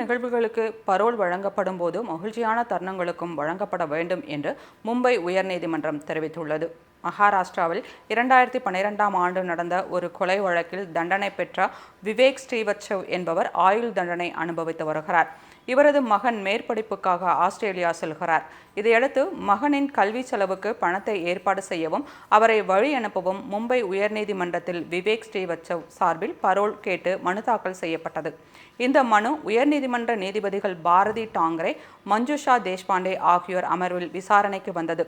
நிகழ்வுகளுக்கு பரோல் வழங்கப்படும் போது மகிழ்ச்சியான தருணங்களுக்கும் வழங்கப்பட வேண்டும் என்று மும்பை உயர்நீதிமன்றம் தெரிவித்துள்ளது. மகாராஷ்டிராவில் இரண்டாயிரத்தி பன்னிரெண்டாம் ஆண்டு நடந்த ஒரு கொலை வழக்கில் தண்டனை பெற்ற விவேக் ஸ்ரீவத்சவ் என்பவர் ஆயுள் தண்டனை அனுபவித்து வருகிறார். இவரது மகன் மேற்படிப்புக்காக ஆஸ்திரேலியா செல்கிறார். இதையடுத்து மகனின் கல்வி செலவுக்கு பணத்தை ஏற்பாடு செய்யவும் அவரை வழி அனுப்பவும் மும்பை உயர்நீதிமன்றத்தில் விவேக் ஸ்ரீவத்சவ் சார்பில் பரோல் கேட்டு மனு தாக்கல் செய்யப்பட்டது. இந்த மனு உயர்நீதிமன்ற நீதிபதிகள் பாரதி டாங்கரே மஞ்சுஷா தேஷ்பாண்டே ஆகியோர் அமர்வில் விசாரணைக்கு வந்தது.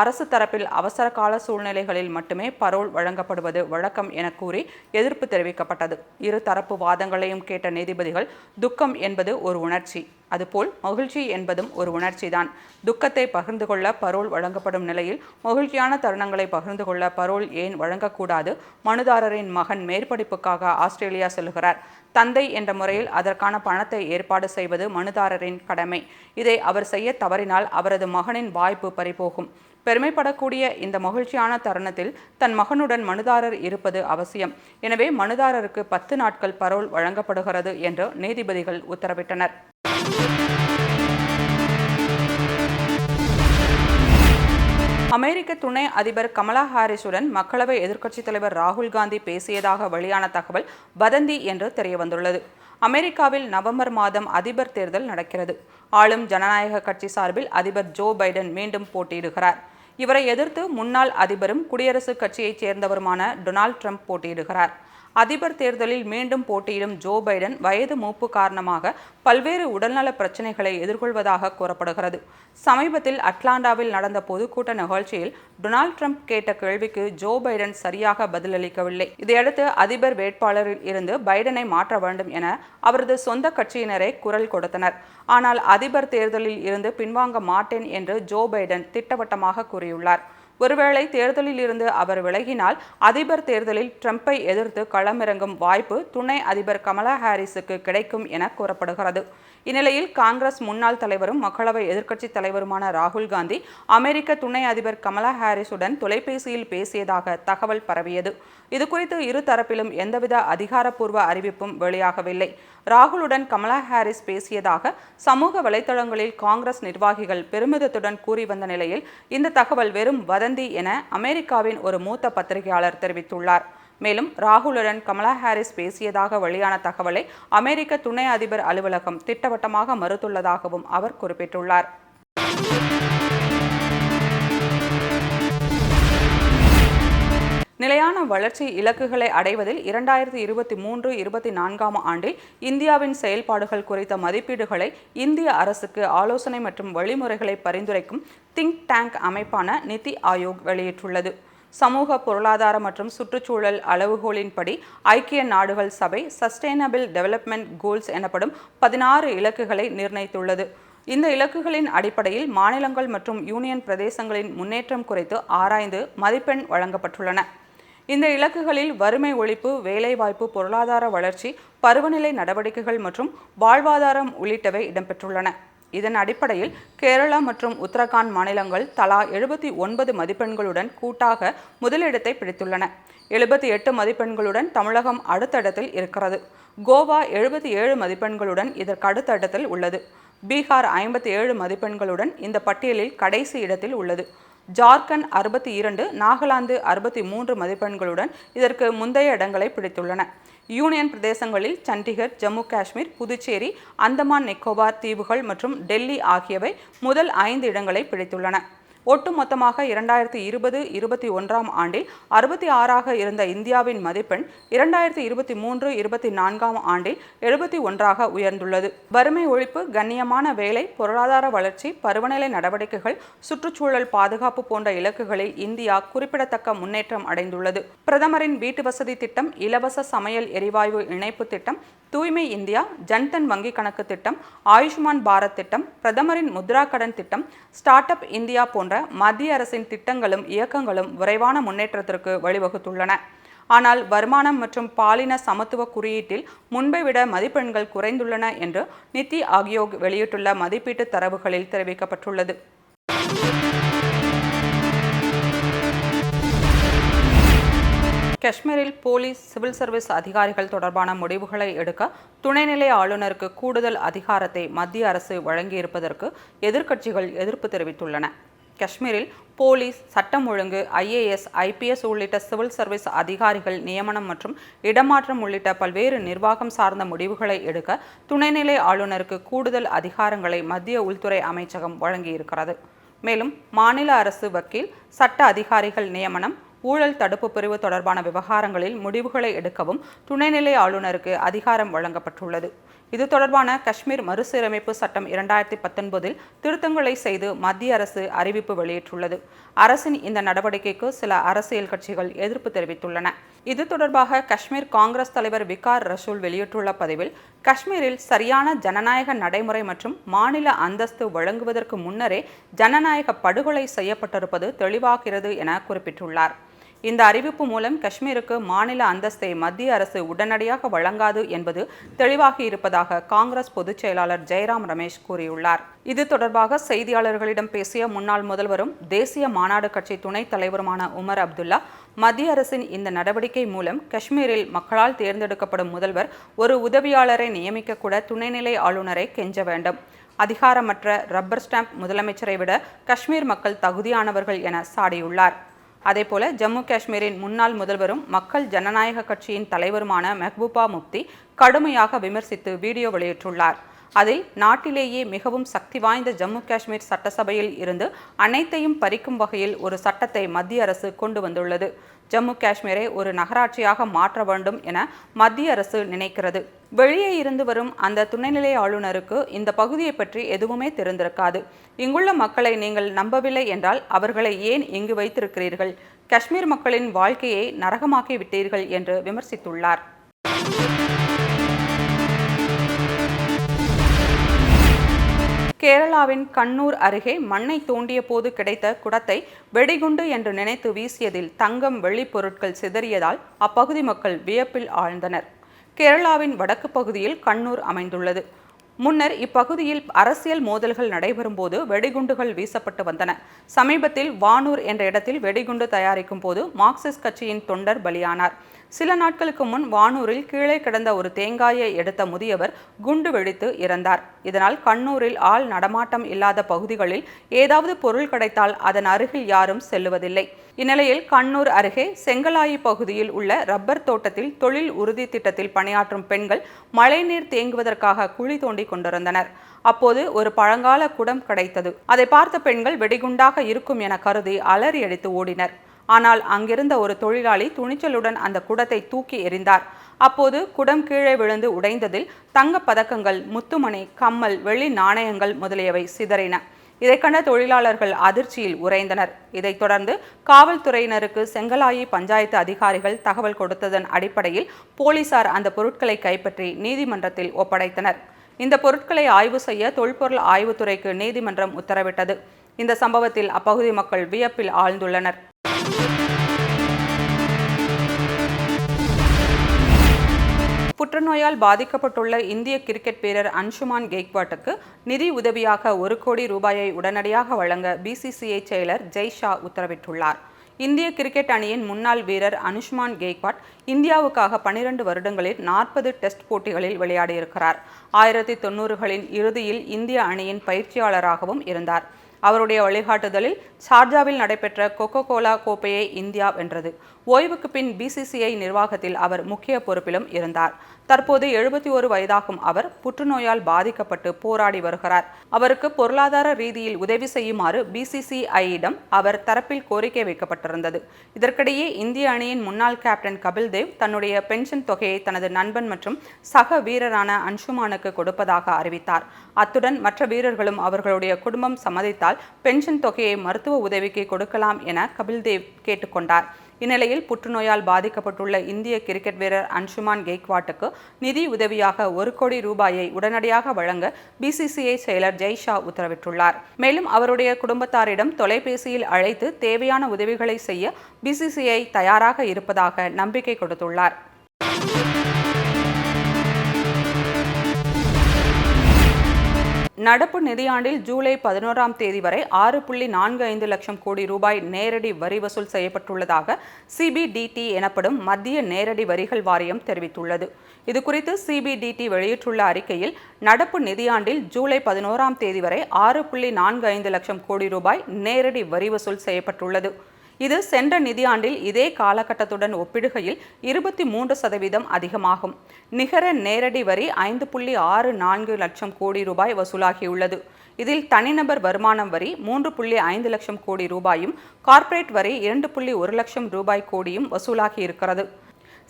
அரசு தரப்பில் அவசர கால சூழ்நிலைகளில் மட்டுமே பரோல் வழங்கப்படுவது வழக்கம் என கூறி எதிர்ப்பு தெரிவிக்கப்பட்டது. இரு தரப்பு வாதங்களையும் கேட்ட நீதிபதிகள் துக்கம் என்பது ஒரு உணர்ச்சி. அதுபோல் மகிழ்ச்சி என்பதும் ஒரு உணர்ச்சிதான். துக்கத்தை பகிர்ந்து கொள்ள பரோல் வழங்கப்படும் நிலையில் மகிழ்ச்சியான தருணங்களை பகிர்ந்து கொள்ள பரோல் ஏன் வழங்கக்கூடாது? மனுதாரரின் மகன் மேற்படிப்புக்காக ஆஸ்திரேலியா செல்கிறார். தந்தை என்ற முறையில் அதற்கான பணத்தை ஏற்பாடு செய்வது மனுதாரரின் கடமை. இதை அவர் செய்ய தவறினால் அவரது மகனின் வாய்ப்பு பறிபோகும். பெருமைப்படக்கூடிய இந்த மகிழ்ச்சியான தருணத்தில் தன் மகனுடன் மனுதாரர் இருப்பது அவசியம். எனவே மனுதாரருக்கு பத்து நாட்கள் பரோல் வழங்கப்படுகிறது என்று நீதிபதிகள் உத்தரவிட்டனர். அமெரிக்க துணை அதிபர் கமலா ஹாரிஸுடன் மக்களவை எதிர்க்கட்சித் தலைவர் ராகுல் காந்தி பேசியதாக வெளியான தகவல் வதந்தி என்று தெரியவந்துள்ளது. அமெரிக்காவில் நவம்பர் மாதம் அதிபர் தேர்தல் நடக்கிறது. ஆளும் ஜனநாயக கட்சி சார்பில் அதிபர் ஜோ பைடன் மீண்டும் போட்டியிடுகிறார். இவரை எதிர்த்து முன்னாள் அதிபரும் குடியரசுக் கட்சியைச் சேர்ந்தவருமான டொனால்ட் ட்ரம்ப் போட்டியிடுகிறார். அதிபர் தேர்தலில் மீண்டும் போட்டியிடும் ஜோ பைடன் வயது மூப்பு காரணமாக பல்வேறு உடல்நல பிரச்சனைகளை எதிர்கொள்வதாக கூறப்படுகிறது. சமீபத்தில் அட்லாண்டாவில் நடந்த பொதுக்கூட்ட நிகழ்ச்சியில் டொனால்ட் ட்ரம்ப் கேட்ட கேள்விக்கு ஜோ பைடன் சரியாக பதிலளிக்கவில்லை. இதையடுத்து அதிபர் வேட்பாளரில் இருந்து பைடனை மாற்ற வேண்டும் என அவரது சொந்த கட்சியினரை குரல் கொடுத்தனர். ஆனால் அதிபர் தேர்தலில் இருந்து பின்வாங்க மாட்டேன் என்று ஜோ பைடன் திட்டவட்டமாக கூறியுள்ளார். ஒருவேளை தேர்தலில் இருந்து அவர் விலகினால் அதிபர் தேர்தலில் ட்ரம்ப்பை எதிர்த்து களமிறங்கும் வாய்ப்பு துணை அதிபர் கமலா ஹாரிஸுக்கு கிடைக்கும் என கூறப்படுகிறது. இந்நிலையில் காங்கிரஸ் முன்னாள் தலைவரும் மக்களவை எதிர்க்கட்சித் தலைவருமான ராகுல் காந்தி அமெரிக்க துணை அதிபர் கமலா ஹாரிஸுடன் தொலைபேசியில் பேசியதாக தகவல் பரவியது. இதுகுறித்து இரு தரப்பிலும் எந்தவித அதிகாரப்பூர்வ அறிவிப்பும் வெளியாகவில்லை. ராகுலுடன் கமலா ஹாரிஸ் பேசியதாக சமூக வலைதளங்களில் காங்கிரஸ் நிர்வாகிகள் பெருமிதத்துடன் கூறி வந்த நிலையில் இந்த தகவல் வெறும் வதந்தி என அமெரிக்காவின் ஒரு மூத்த பத்திரிகையாளர் தெரிவித்துள்ளார். மேலும் ராகுலுடன் கமலா ஹாரிஸ் பேசியதாக வெளியான தகவலை அமெரிக்க துணை அதிபர் அலுவலகம் திட்டவட்டமாக மறுத்துள்ளதாகவும் அவர் குறிப்பிட்டுள்ளார். நிலையான வளர்ச்சி இலக்குகளை அடைவதில் இரண்டாயிரத்தி இருபத்தி மூன்று இருபத்தி நான்காம் ஆண்டில் இந்தியாவின் செயல்பாடுகள் குறித்த மதிப்பீடுகளை இந்திய அரசுக்கு ஆலோசனை மற்றும் வழிமுறைகளை பரிந்துரைக்கும் திங்க் டேங்க் அமைப்பான நிதி ஆயோக் வெளியிட்டுள்ளது. சமூக பொருளாதார மற்றும் சுற்றுச்சூழல் அளவுகோலின்படி ஐக்கிய நாடுகள் சபை சஸ்டைனபிள் டெவலப்மெண்ட் கோல்ஸ் எனப்படும் பதினாறு இலக்குகளை நிர்ணயித்துள்ளது. இந்த இலக்குகளின் அடிப்படையில் மாநிலங்கள் மற்றும் யூனியன் பிரதேசங்களின் முன்னேற்றம் குறித்து ஆராய்ந்து மதிப்பெண் வழங்கப்பட்டுள்ளன. இந்த இலக்குகளில் வறுமை ஒழிப்பு வேலைவாய்ப்பு பொருளாதார வளர்ச்சி பருவநிலை நடவடிக்கைகள் மற்றும் வாழ்வாதாரம் உள்ளிட்டவை இடம்பெற்றுள்ளன. இதன் அடிப்படையில் கேரளா மற்றும் உத்தரகாண்ட் மாநிலங்கள் தலா எழுபத்தி ஒன்பது மதிப்பெண்களுடன் கூட்டாக முதலிடத்தை பிடித்துள்ளன. எழுபத்தி எட்டு மதிப்பெண்களுடன் தமிழகம் அடுத்த இடத்தில் இருக்கிறது. கோவா எழுபத்தி ஏழு மதிப்பெண்களுடன் இதற்கு அடுத்த இடத்தில் உள்ளது. பீகார் ஐம்பத்தி ஏழு மதிப்பெண்களுடன் இந்த பட்டியலில் கடைசி இடத்தில் உள்ளது. ஜார்க்கண்ட் அறுபத்தி இரண்டு நாகாலாந்து அறுபத்தி மூன்று மதிப்பெண்களுடன் இதற்கு முந்தைய இடங்களை பிடித்துள்ளன. யூனியன் பிரதேசங்களில் சண்டிகர் ஜம்மு காஷ்மீர் புதுச்சேரி அந்தமான் நிக்கோபார் தீவுகள் மற்றும் டெல்லி ஆகியவை முதல் ஐந்து இடங்களை பிடித்துள்ளன. ஒட்டுமொத்தமாக இரண்டாயிரத்தி இருபது இருபத்தி ஒன்றாம் ஆண்டில் அறுபத்தி ஆறாக இருந்த இந்தியாவின் மதிப்பெண் இரண்டாயிரத்தி இருபத்தி மூன்று இருபத்தி நான்காம் ஆண்டில் எழுபத்தி ஒன்றாக உயர்ந்துள்ளது. வறுமை ஒழிப்பு கண்ணியமான வேலை பொருளாதார வளர்ச்சி பருவநிலை நடவடிக்கைகள் சுற்றுச்சூழல் பாதுகாப்பு போன்ற இலக்குகளில் இந்தியா குறிப்பிடத்தக்க முன்னேற்றம் அடைந்துள்ளது. பிரதமரின் வீட்டு வசதி திட்டம் இலவச சமையல் எரிவாயு இணைப்பு திட்டம் தூய்மை இந்தியா ஜன்தன் வங்கி கணக்கு திட்டம் ஆயுஷ்மான் பாரத் திட்டம் பிரதமரின் முத்ரா கடன் திட்டம் ஸ்டார்ட் அப் இந்தியா போன்ற மத்திய அரசின் திட்டங்களும் இயக்கங்களும் விரைவான முன்னேற்றத்திற்கு வழிவகுத்துள்ளன. ஆனால் வருமானம் மற்றும் பாலின சமத்துவ குறியீட்டில் முன்பை விட மதிப்பெண்கள் குறைந்துள்ளன என்று நித்தி ஆகியோக் வெளியிட்டுள்ள மதிப்பீட்டு தரவுகளில் தெரிவிக்கப்பட்டுள்ளது. காஷ்மீரில் போலீஸ் சிவில் சர்வீஸ் அதிகாரிகள் தொடர்பான முடிவுகளை எடுக்க துணைநிலை ஆளுநருக்கு கூடுதல் அதிகாரத்தை மத்திய அரசு வழங்கியிருப்பதற்கு எதிர்க்கட்சிகள் எதிர்ப்பு தெரிவித்துள்ளன. காஷ்மீரில் போலீஸ் சட்டம் ஒழுங்கு ஐஏஎஸ் ஐபிஎஸ் உள்ளிட்ட சிவில் சர்வீஸ் அதிகாரிகள் நியமனம் மற்றும் இடமாற்றம் உள்ளிட்ட பல்வேறு நிர்வாகம் சார்ந்த முடிவுகளை எடுக்க துணைநிலை ஆளுநருக்கு கூடுதல் அதிகாரங்களை மத்திய உள்துறை அமைச்சகம் வழங்கியிருக்கிறது. மேலும் மாநில அரசு வக்கீல் சட்ட அதிகாரிகள் நியமனம் ஊழல் தடுப்பு பிரிவு தொடர்பான விவகாரங்களில் முடிவுகளை எடுக்கவும் துணைநிலை ஆளுநருக்கு அதிகாரம் வழங்கப்பட்டுள்ளது. இது தொடர்பான காஷ்மீர் மறுசீரமைப்பு சட்டம் இரண்டாயிரத்தி பத்தொன்பதில் திருத்தங்களை செய்து மத்திய அரசு அறிவிப்பு வெளியிட்டுள்ளது. அரசின் இந்த நடவடிக்கைக்கு சில அரசியல் கட்சிகள் எதிர்ப்பு தெரிவித்துள்ளன. இது தொடர்பாக காஷ்மீர் காங்கிரஸ் தலைவர் விகார் ரசூல் வெளியிட்டுள்ள பதிவில் காஷ்மீரில் சரியான ஜனநாயக நடைமுறை மற்றும் மாநில அந்தஸ்து வழங்குவதற்கு முன்னரே ஜனநாயக படுகொலை செய்யப்பட்டிருப்பது தெளிவாகிறது என குறிப்பிட்டுள்ளார். இந்த அறிவிப்பு மூலம் காஷ்மீருக்கு மாநில அந்தஸ்தை மத்திய அரசு உடனடியாக வழங்காது என்பது தெளிவாகி இருப்பதாக காங்கிரஸ் பொதுச் செயலாளர் ஜெயராம் ரமேஷ் கூறியுள்ளார். இது தொடர்பாக செய்தியாளர்களிடம் பேசிய முன்னாள் முதல்வரும் தேசிய மாநாடு கட்சி துணைத் தலைவருமான உமர் அப்துல்லா மத்திய அரசின் இந்த நடவடிக்கை மூலம் காஷ்மீரில் மக்களால் தேர்ந்தெடுக்கப்படும் முதல்வர் ஒரு உதவியாளரை நியமிக்க கூட துணைநிலை ஆளுநரை கெஞ்ச வேண்டும். அதிகாரமற்ற ரப்பர் ஸ்டாம்ப் முதலமைச்சரை விட காஷ்மீர் மக்கள் தகுதியானவர்கள் என சாடியுள்ளார். அதேபோல ஜம்மு காஷ்மீரின் முன்னாள் முதல்வரும் மக்கள் ஜனநாயக கட்சியின் தலைவருமான மெஹ்பூபா முப்தி கடுமையாக விமர்சித்து வீடியோ வெளியிட்டுள்ளார். அதில் நாட்டிலேயே மிகவும் சக்தி வாய்ந்த ஜம்மு காஷ்மீர் சட்டசபையில் இருந்து அனைத்தையும் பறிக்கும் வகையில் ஒரு சட்டத்தை மத்திய அரசு கொண்டு வந்துள்ளது. ஜம்மு காஷ்மீரை ஒரு நகராட்சியாக மாற்ற வேண்டும் என மத்திய அரசு நினைக்கிறது. வெளியே இருந்து வரும் அந்த துணைநிலை ஆளுநருக்கு இந்த பகுதியை பற்றி எதுவுமே தெரிந்திருக்காது. இங்குள்ள மக்களை நீங்கள் நம்பவில்லை என்றால் அவர்களை ஏன் இங்கு வைத்திருக்கிறீர்கள்? காஷ்மீர் மக்களின் வாழ்க்கையை நரகமாக்கி விட்டீர்கள் என்று விமர்சித்துள்ளார். கேரளாவின் கண்ணூர் அருகே மண்ணை தோண்டிய போது கிடைத்த குடத்தை வெடிகுண்டு என்று நினைத்து வீசியதில் தங்கம் வெள்ளிப் பொருட்கள் சிதறியதால் அப்பகுதி மக்கள் வியப்பில் ஆழ்ந்தனர். கேரளாவின் வடக்கு பகுதியில் கண்ணூர் அமைந்துள்ளது. முன்னர் இப்பகுதியில் அரசியல் மோதல்கள் நடைபெறும் போது வெடிகுண்டுகள் வீசப்பட்டு வந்தன. சமீபத்தில் வானூர் என்ற இடத்தில் வெடிகுண்டு தயாரிக்கும் போது மார்க்சிஸ்ட் கட்சியின் தொண்டர் பலியானார். சில நாட்களுக்கு முன் வானூரில் கீழே கிடந்த ஒரு தேங்காயை எடுத்த முதியவர் குண்டு வெடித்து இறந்தார். இதனால் கண்ணூரில் ஆள் நடமாட்டம் இல்லாத பகுதிகளில் ஏதாவது பொருள் கிடைத்தால் அதன் அருகில் யாரும் செல்லுவதில்லை. இந்நிலையில் கண்ணூர் அருகே செங்கலாயி பகுதியில் உள்ள ரப்பர் தோட்டத்தில் தொழில் உறுதி திட்டத்தில் பணியாற்றும் பெண்கள் மழைநீர் தேங்குவதற்காக குழி தோண்டி கொண்டிருந்தனர். அப்போது ஒரு பழங்கால குடம் கிடைத்தது. அதை பார்த்த பெண்கள் வெடிகுண்டாக இருக்கும் என கருதி அலறி அடித்து ஓடினர். ஆனால் அங்கிருந்த ஒரு தொழிலாளி துணிச்சலுடன் அந்த குடத்தை தூக்கி எறிந்தார். அப்போது குடம் கீழே விழுந்து உடைந்ததில் தங்கப் பதக்கங்கள் முத்துமணி கம்மல் வெள்ளி நாணயங்கள் முதலியவை சிதறின. இதை கண்ட தொழிலாளர்கள் அதிர்ச்சியில் உறைந்தனர். இதைத் தொடர்ந்து காவல்துறையினருக்கு செங்கலாயி பஞ்சாயத்து அதிகாரிகள் தகவல் கொடுத்ததன் அடிப்படையில் போலீசார் அந்த பொருட்களை கைப்பற்றி நீதிமன்றத்தில் ஒப்படைத்தனர். இந்த பொருட்களை ஆய்வு செய்ய தொல்பொருள் ஆய்வுத்துறைக்கு நீதிமன்றம் உத்தரவிட்டது. இந்த சம்பவத்தில் அப்பகுதி மக்கள் வியப்பில் ஆழ்ந்துள்ளனர். புற்றுநோயால் பாதிக்கப்பட்டுள்ள இந்திய கிரிக்கெட் வீரர் அன்ஷுமான் கெய்க்வாட்டுக்கு நிதி உதவியாக ஒரு கோடி ரூபாயை உடனடியாக வழங்க பிசிசிஐ செயலர் ஜெய் ஷா உத்தரவிட்டுள்ளார். இந்திய கிரிக்கெட் அணியின் முன்னாள் வீரர் அனுஷ்மான் கெய்க்வாட் இந்தியாவுக்காக பனிரெண்டு வருடங்களில் நாற்பது டெஸ்ட் போட்டிகளில் விளையாடியிருக்கிறார். ஆயிரத்தி தொண்ணூறுகளின் இறுதியில் இந்திய அணியின் பயிற்சியாளராகவும் இருந்தார். அவருடைய வழிகாட்டுதலில் ஷார்ஜாவில் நடைபெற்ற கொக்கோ கோலா கோப்பையை இந்தியா வென்றது. ஓய்வுக்கு பின் பிசிசிஐ நிர்வாகத்தில் அவர் முக்கிய பொறுப்பிலும் இருந்தார். தற்போது எழுபத்தி ஒரு வயதாகும் அவர் புற்றுநோயால் பாதிக்கப்பட்டு போராடி வருகிறார். அவருக்கு பொருளாதார ரீதியில் உதவி செய்யுமாறு பிசிசிஐயிடம் அவர் தரப்பில் கோரிக்கை வைக்கப்பட்டிருந்தது. இதற்கிடையே இந்திய அணியின் முன்னாள் கேப்டன் கபில் தேவ் தன்னுடைய பென்ஷன் தொகையை தனது நண்பன் மற்றும் சக வீரரான அன்ஷுமானுக்கு கொடுப்பதாக அறிவித்தார். அத்துடன் மற்ற வீரர்களும் அவர்களுடைய குடும்பம் சம்மதித்தால் பென்ஷன் தொகையை மருத்துவ உதவிக்கு கொடுக்கலாம் என கபில் தேவ் கேட்டுக்கொண்டார். இந்நிலையில் புற்றுநோயால் பாதிக்கப்பட்டுள்ள இந்திய கிரிக்கெட் வீரர் அன்ஷுமான் கெய்க்வாட்டுக்கு நிதி உதவியாக ஒரு கோடி ரூபாயை உடனடியாக வழங்க பிசிசிஐ செயலர் ஜெய்ஷா உத்தரவிட்டுள்ளார். மேலும் அவருடைய குடும்பத்தாரிடம் தொலைபேசியில் அழைத்து தேவையான உதவிகளை செய்ய பிசிசிஐ தயாராக இருப்பதாக நம்பிக்கை கொடுத்துள்ளார். நடப்பு நிதியாண்டில் ஜூலை பதினோராம் தேதி வரை ஆறு புள்ளி நான்கு ஐந்து லட்சம் கோடி ரூபாய் நேரடி வரி வசூல் செய்யப்பட்டுள்ளதாக சிபிடிடி எனப்படும் மத்திய நேரடி வரிகள் வாரியம் தெரிவித்துள்ளது. இதுகுறித்து சிபிடிடி வெளியிட்டுள்ள அறிக்கையில் நடப்பு நிதியாண்டில் ஜூலை பதினோராம் தேதி வரை ஆறு புள்ளி நான்கு ஐந்து லட்சம் கோடி ரூபாய் நேரடி வரி வசூல் செய்யப்பட்டுள்ளது. இது சென்ற நிதியாண்டில் இதே காலகட்டத்துடன் ஒப்பிடுகையில் இருபத்தி மூன்று சதவீதம் அதிகமாகும். நிகர நேரடி வரி ஐந்து புள்ளி ஆறு நான்கு லட்சம் கோடி ரூபாய் வசூலாகியுள்ளது. இதில் தனிநபர் வருமானம் வரி மூன்று புள்ளி ஐந்து லட்சம் கோடி ரூபாயும் கார்ப்பரேட் வரி இரண்டு புள்ளி ஒரு லட்சம் ரூபாய் கோடியும் வசூலாகி இருக்கிறது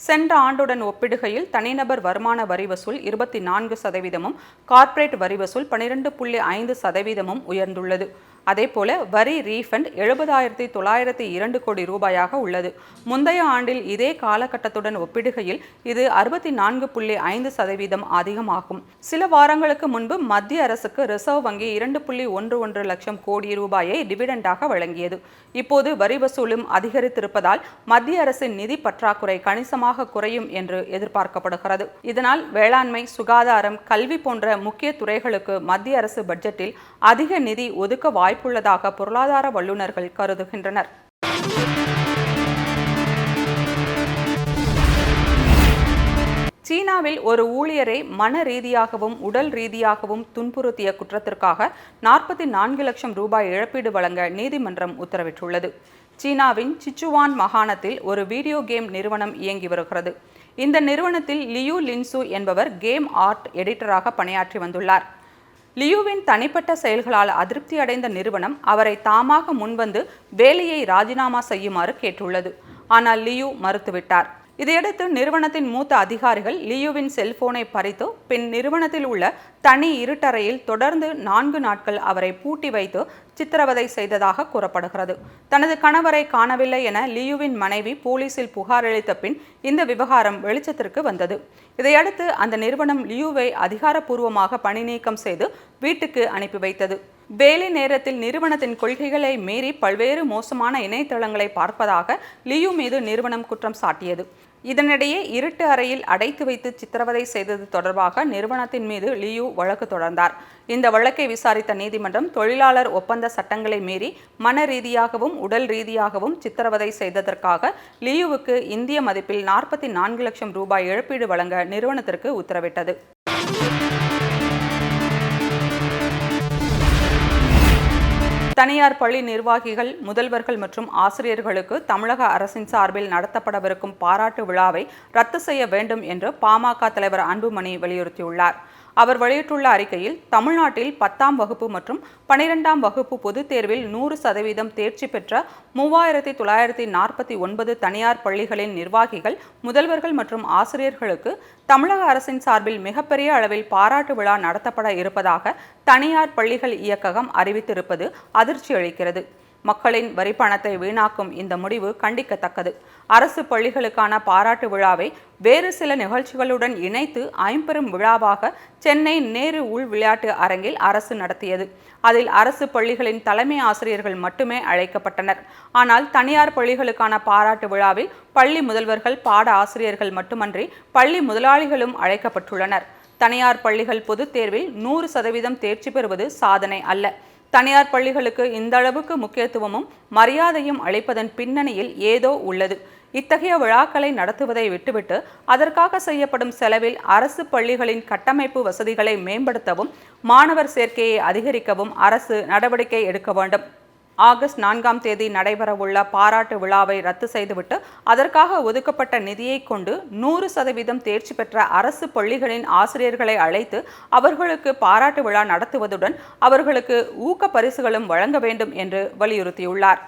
சென்ற ஆண்டுடன் ஒப்பிடுகையில் தனிநபர் வருமான வரி வசூல் இருபத்தி நான்கு சதவீதமும் கார்ப்பரேட் வரி வசூல் பனிரெண்டு புள்ளி ஐந்து சதவீதமும் உயர்ந்துள்ளது. அதே போல வரி ரீஃபண்ட் எழுபதாயிரத்தி தொள்ளாயிரத்தி இரண்டு கோடி ரூபாயாக உள்ளது. முந்தைய ஆண்டில் இதே காலகட்டத்துடன் ஒப்பிடுகையில் இது அறுபத்தி நான்கு புள்ளி ஐந்து சதவீதம் அதிகமாகும். சில வாரங்களுக்கு முன்பு மத்திய அரசுக்கு ரிசர்வ் வங்கி இரண்டு புள்ளி ஒன்று ஒன்று லட்சம் கோடி ரூபாயை டிவிடெண்டாக வழங்கியது. இப்போது வரி வசூலும் அதிகரித்திருப்பதால் மத்திய அரசின் நிதி பற்றாக்குறை கணிசமாக குறையும் என்று எதிர்பார்க்கப்படுகிறது. இதனால் வேளாண்மை சுகாதாரம் கல்வி போன்ற முக்கிய துறைகளுக்கு மத்திய அரசு பட்ஜெட்டில் அதிக நிதி ஒதுக்க வாய்ப்பு வாய்ப்புள்ளதாக பொருளாதார வல்லுநர்கள் கருதுகின்றனர். சீனாவில் ஒரு ஊழியரை மன ரீதியாகவும் உடல் ரீதியாகவும் துன்புறுத்திய குற்றத்திற்காக நாற்பத்தி நான்கு லட்சம் ரூபாய் இழப்பீடு வழங்க நீதிமன்றம் உத்தரவிட்டுள்ளது. சீனாவின் சிச்சுவான் மாகாணத்தில் ஒரு வீடியோ கேம் நிறுவனம் இயங்கி வருகிறது. இந்த நிறுவனத்தில் லியூ லின்சு என்பவர் கேம் ஆர்ட் எடிட்டராக பணியாற்றி வந்துள்ளார். லியூவின் தனிப்பட்ட செயல்களால் அதிருப்தி அடைந்த நிறுவனம் அவரை தாமாக முன்வந்து வேலையை ராஜினாமா செய்யுமாறு கேட்டுள்ளது. ஆனால் லியூ மறுத்துவிட்டார். இதையடுத்து நிறுவனத்தின் மூத்த அதிகாரிகள் லியூவின் செல்போனை பறித்து பின் நிறுவனத்தில் உள்ள தனி இருட்டறையில் தொடர்ந்து நான்கு நாட்கள் அவரை பூட்டி வைத்து சித்திரவதை செய்ததாக கூறப்படுகிறது. தனது கணவரை காணவில்லை என லியூவின் மனைவி போலீசில் புகார் அளித்த பின் இந்த விவகாரம் வெளிச்சத்திற்கு வந்தது. இதையடுத்து அந்த நிறுவனம் லியூவை அதிகாரப்பூர்வமாக பணி நீக்கம் செய்து வீட்டுக்கு அனுப்பி வைத்தது. வேலை நேரத்தில் நிறுவனத்தின் கொள்கைகளை மீறி பல்வேறு மோசமான இணையதளங்களை பார்ப்பதாக லியூ மீது நிறுவனம் குற்றம் சாட்டியது. இதனிடையே இருட்டு அறையில் அடைத்து வைத்து சித்திரவதை செய்தது தொடர்பாக நிறுவனத்தின் மீது லியூ வழக்கு தொடர்ந்தார். இந்த வழக்கை விசாரித்த நீதிமன்றம் தொழிலாளர் ஒப்பந்த சட்டங்களை மீறி மன ரீதியாகவும் உடல் ரீதியாகவும் சித்திரவதை செய்ததற்காக லியூவுக்கு இந்திய மதிப்பில் நாற்பத்தி நான்கு லட்சம் ரூபாய் இழப்பீடு வழங்க நிறுவனத்திற்கு உத்தரவிட்டது. தனியார் பள்ளி நிர்வாகிகள் முதல்வர்கள் மற்றும் ஆசிரியர்களுக்கு தமிழக அரசின் சார்பில் நடத்தப்படவிருக்கும் பாராட்டு விழாவை ரத்து செய்ய வேண்டும் என்று பாமக தலைவர் அன்புமணி வலியுறுத்தியுள்ளார். அவர் வெளியிட்டுள்ள அறிக்கையில் தமிழ்நாட்டில் பத்தாம் வகுப்பு மற்றும் பனிரெண்டாம் வகுப்பு பொதுத் தேர்வில் நூறு சதவீதம் தேர்ச்சி பெற்ற மூவாயிரத்தி தொள்ளாயிரத்தி நாற்பத்தி ஒன்பது தனியார் பள்ளிகளின் நிர்வாகிகள் முதல்வர்கள் மற்றும் ஆசிரியர்களுக்கு தமிழக அரசின் சார்பில் மிகப்பெரிய அளவில் பாராட்டு விழா நடத்தப்பட இருப்பதாக தனியார் பள்ளிகள் இயக்ககம் அறிவித்திருப்பது அதிர்ச்சி அளிக்கிறது மக்களின் வரி பணத்தை வீணாக்கும் இந்த முடிவு கண்டிக்கத்தக்கது. அரசு பள்ளிகளுக்கான பாராட்டு விழாவை வேறு சில நிகழ்ச்சிகளுடன் இணைத்து ஐம்பெரும் விழாவாக சென்னை நேரு உள் விளையாட்டு அரங்கில் அரசு நடத்தியது. அதில் அரசு பள்ளிகளின் தலைமை ஆசிரியர்கள் மட்டுமே அழைக்கப்பட்டனர். ஆனால் தனியார் பள்ளிகளுக்கான பாராட்டு விழாவில் பள்ளி முதல்வர்கள் பாட ஆசிரியர்கள் மட்டுமன்றி பள்ளி முதலாளிகளும் அழைக்கப்பட்டுள்ளனர். தனியார் பள்ளிகள் பொதுத் தேர்வில் நூறு சதவீதம் தேர்ச்சி பெறுவது சாதனை அல்ல. தனியார் பள்ளிகளுக்கு இந்த அளவுக்கு முக்கியத்துவமும் மரியாதையும் அளிப்பதன் பின்னணியில் ஏதோ உள்ளது. இத்தகைய விழாக்களை நடத்துவதை விட்டுவிட்டு அதற்காக செய்யப்படும் செலவில் அரசு பள்ளிகளின் கட்டமைப்பு வசதிகளை மேம்படுத்தவும் மாணவர் சேர்க்கையை அதிகரிக்கவும் அரசு நடவடிக்கை எடுக்க வேண்டும். ஆகஸ்ட் நான்காம் தேதி நடைபெறவுள்ள பாராட்டு விழாவை ரத்து செய்துவிட்டு அதற்காக ஒதுக்கப்பட்ட நிதியை கொண்டு நூறு சதவீதம் தேர்ச்சி பெற்ற அரசு பள்ளிகளின் ஆசிரியர்களை அழைத்து அவர்களுக்கு பாராட்டு விழா நடத்துவதுடன் அவர்களுக்கு ஊக்க பரிசுகளும் வழங்க வேண்டும் என்று வலியுறுத்தியுள்ளார்.